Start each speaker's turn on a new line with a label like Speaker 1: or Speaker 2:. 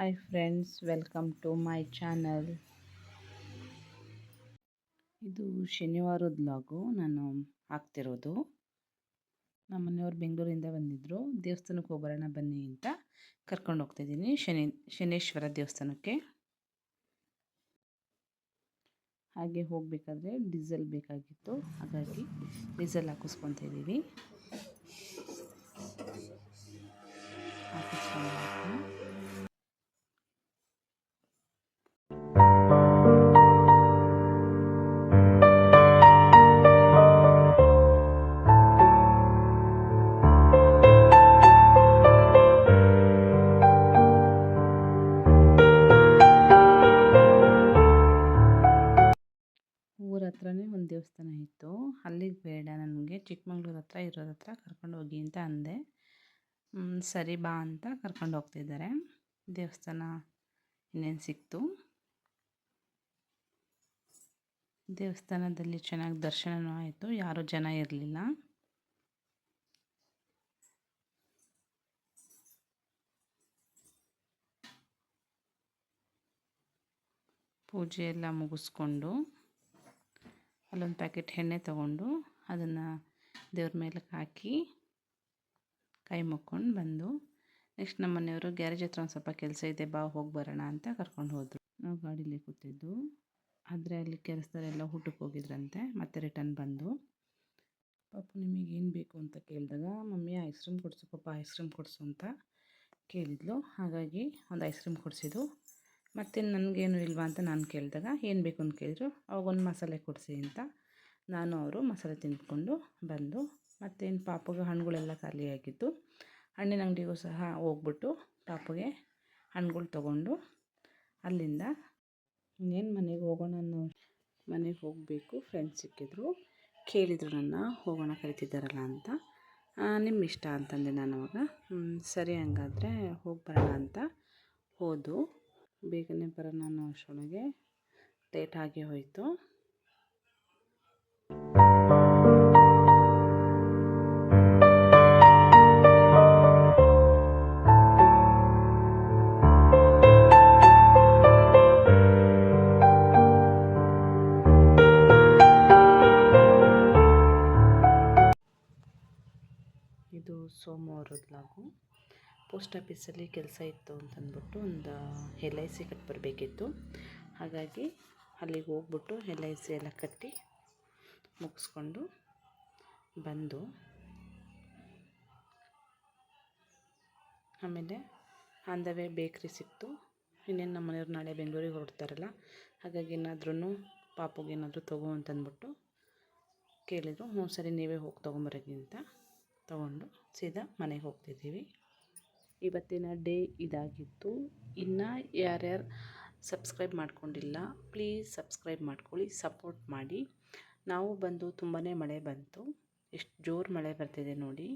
Speaker 1: Hi friends welcome to my channel ಇದು ಶನಿವಾರದ ಲಾಗು ನಾನು ಹಾಕ್ತಿರೋದು. ನಮ್ಮ ಮನೆಯವರು ಬೆಂಗಳೂರಿಂದ ಬಂದಿದ್ದರು ದೇವಸ್ಥಾನಕ್ಕೆ ಹೋಗೋಣ ಬನ್ನಿ ಅಂತ ಕರ್ಕೊಂಡು ಹೋಗ್ತಿದ್ದೀನಿ ಶನಿ, ಶನೇಶ್ವರ ದೇವಸ್ಥಾನಕ್ಕೆ. ಹಾಗೆ ಹೋಗಬೇಕಾದ್ರೆ ಡೀಸೆಲ್ ಬೇಕಾಗಿತ್ತು. ಹಾಗಾಗಿ ಡೀಸೆಲ್ ಹಾಕಿಸ್ಕೊತಾ ಇದ್ದೀವಿ. ದೇವಸ್ಥಾನ ಇತ್ತು. ಅಲ್ಲಿಗೆ ಬೇಡ, ನನಗೆ ಚಿಕ್ಕಮಂಗ್ಳೂರು ಹತ್ರ ಇರೋರ ಹತ್ರ ಕರ್ಕೊಂಡು ಹೋಗಿ ಅಂತ ಅಂದೆ. ಸರಿ ಬಾ ಅಂತ ಕರ್ಕೊಂಡು ಹೋಗ್ತಿದ್ದಾರೆ. ದೇವಸ್ಥಾನ ಇನ್ನೇನು ಸಿಕ್ತು? ದೇವಸ್ಥಾನದಲ್ಲಿ ಚೆನ್ನಾಗಿ ದರ್ಶನವೂ ಆಯಿತು, ಯಾರೂ ಜನ ಇರಲಿಲ್ಲ. ಪೂಜೆ ಎಲ್ಲ ಮುಗಿಸ್ಕೊಂಡು ಅಲ್ಲೊಂದು ಪ್ಯಾಕೆಟ್ ಎಣ್ಣೆ ತಗೊಂಡು ಅದನ್ನು ದೇವ್ರ ಮೇಲೆ ಹಾಕಿ ಕೈ ಮುಕ್ಕೊಂಡು ಬಂದು ನೆಕ್ಸ್ಟ್ ನಮ್ಮ ಮನೆಯವರು ಗ್ಯಾರೇಜ್ ಹತ್ರ ಒಂದು ಸ್ವಲ್ಪ ಕೆಲಸ ಇದೆ, ಬಾ ಹೋಗಿ ಬರೋಣ ಅಂತ ಕರ್ಕೊಂಡು ಹೋದರು. ನಾವು ಗಾಡೀಲಿ ಕೂತಿದ್ದು. ಆದರೆ ಅಲ್ಲಿ ಕೆಲಸದಲ್ಲೆಲ್ಲ ಊಟಕ್ಕೆ ಹೋಗಿದ್ರಂತೆ, ಮತ್ತೆ ರಿಟರ್ನ್ ಬಂದು. ಪಾಪು ನಿಮಗೆ ಏನು ಬೇಕು ಅಂತ ಕೇಳಿದಾಗ, ಮಮ್ಮಿ ಐಸ್ ಕ್ರೀಮ್ ಕೊಡಿಸು ಪಾಪ ಐಸ್ ಕ್ರೀಮ್ ಕೊಡಿಸು ಅಂತ ಕೇಳಿದ್ಲು. ಹಾಗಾಗಿ ಒಂದು ಐಸ್ ಕ್ರೀಮ್ ಕೊಡಿಸಿದ್ದು. ಮತ್ತು ನನಗೇನು ಇಲ್ವಾ ಅಂತ ನಾನು ಕೇಳಿದಾಗ ಏನು ಬೇಕು ಅಂತ ಕೇಳಿದ್ರು, ಅವಾಗೊಂದು ಮಸಾಲೆ ಕೊಡಿಸಿ ಅಂತ. ನಾನು ಅವರು ಮಸಾಲೆ ತಿಂದ್ಕೊಂಡು ಬಂದು, ಮತ್ತೇನು ಪಾಪಗೆ ಹಣ್ಣುಗಳೆಲ್ಲ ಖಾಲಿಯಾಗಿತ್ತು ಹಣ್ಣಿನ ಅಂಗಡಿಗೂ ಸಹ ಹೋಗ್ಬಿಟ್ಟು ಪಾಪಗೆ ಹಣ್ಣುಗಳು ತೊಗೊಂಡು ಅಲ್ಲಿಂದ ಇನ್ನೇನು ಮನೆಗೆ ಹೋಗೋಣ ಅನ್ನೋ ಮನೆಗೆ ಹೋಗಬೇಕು. ಫ್ರೆಂಡ್ಸ್ ಸಿಕ್ಕಿದ್ರು. ಕೇಳಿದರು ನನ್ನ, ಹೋಗೋಣ ಕರಿತಿದ್ದಾರಲ್ಲ ಅಂತ. ನಿಮ್ಮ ಇಷ್ಟ ಅಂತಂದೆ ನಾನು ಅವಾಗ. ಸರಿ ಹಂಗಾದರೆ ಹೋಗಿ ಬರೋಣ ಅಂತ ಹೋದು. ಬೇಗನೆ ಬರೋಣ ಅನ್ನೋ ಅಷ್ಟೊಳಗೆ ಲೇಟ್ ಹೋಯಿತು. ಇದು ಸೋಮವಾರದ ಲಾಗು. ಪೋಸ್ಟ್ ಆಫೀಸಲ್ಲಿ ಕೆಲಸ ಇತ್ತು ಅಂತಂದ್ಬಿಟ್ಟು ಒಂದು ಎಲ್ ಐ ಸಿ ಕಟ್ಟಿ ಬರಬೇಕಿತ್ತು ಹಾಗಾಗಿ ಅಲ್ಲಿಗೆ ಹೋಗ್ಬಿಟ್ಟು ಎಲ್ ಐ ಸಿ ಎಲ್ಲ ಕಟ್ಟಿ ಮುಗಿಸ್ಕೊಂಡು ಬಂದು ಆಮೇಲೆ ಆನ್ ದ ಬೇಕ್ರಿ ಸಿಕ್ತು. ಇನ್ನೇನು ನಮ್ಮ ಮನೆಯವ್ರು ನಾಳೆ ಬೆಂಗಳೂರಿಗೆ ಹೊರಡ್ತಾರಲ್ಲ, ಹಾಗಾಗಿ ಏನಾದ್ರೂ ಪಾಪುಗೆ ಏನಾದರೂ ತಗೋ ಅಂತಂದ್ಬಿಟ್ಟು ಕೇಳಿದರು. ಹ್ಞೂ ಸರಿ ನೀವೇ ಹೋಗಿ ತೊಗೊಂಬರೋಕ್ಕಿಂತ ತೊಗೊಂಡು ಸೀದಾ ಮನೆಗೆ ಹೋಗ್ತಿದ್ದೀವಿ. ಇವತ್ತಿನ ಡೇ ಇದಾಗಿತ್ತು. ಇನ್ನು ಯಾರ್ಯಾರು ಸಬ್ಸ್ಕ್ರೈಬ್ ಮಾಡ್ಕೊಂಡಿಲ್ಲ, ಪ್ಲೀಸ್ ಸಬ್ಸ್ಕ್ರೈಬ್ ಮಾಡ್ಕೊಳ್ಳಿ, ಸಪೋರ್ಟ್ ಮಾಡಿ. ನಾವು ಬಂದು ತುಂಬಾ ಮಳೆ ಬಂತು. ಎಷ್ಟು ಜೋರು ಮಳೆ ಬರ್ತಿದೆ ನೋಡಿ.